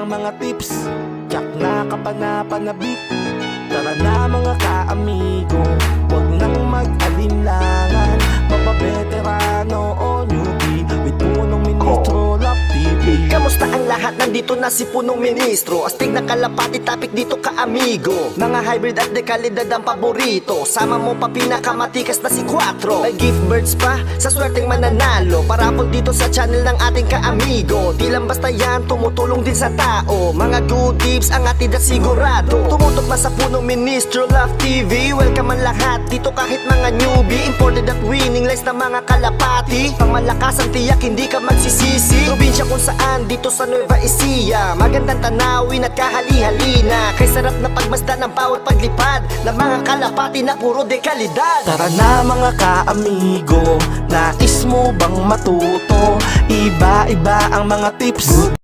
ang mga tips. Tsak na kapanapanabik. Tara na mga kaamigo. Huwag nang mag-alinlangan. Mapabeterano o newbie With punong ministro, Lap TV Kamusta ang lahat? Nandito na si punong ministro. Astig na kalapati, topic dito ka amigo. Mga hybrid at dekalidad ang paborito. Sama mo pa pinakamatikas na si Quattro May gift birds pa sa swerteng mananalo. Parapol dito sa channel ng ating kaamigo. Di lang basta yan, tumutulong din sa tao. Mga good tips ang atid at sigurado. Tumutok na sa punong ministro Love TV Welcome ang lahat dito kahit mga newbie. Imported at winning lines na mga kalapati. Pangmalakas ang tiyak, hindi ka magsisisi. Probinsya kung saan, dito sa Nueva Ecija Magandang tanawin at kahali-halina. Kay sarap na pagmasdan ng bawat paglipad. Ng mga kalapati na puro dekalidad. Tara na mga kaamigo. Nais mo bang matuto? Iba-iba ang mga tips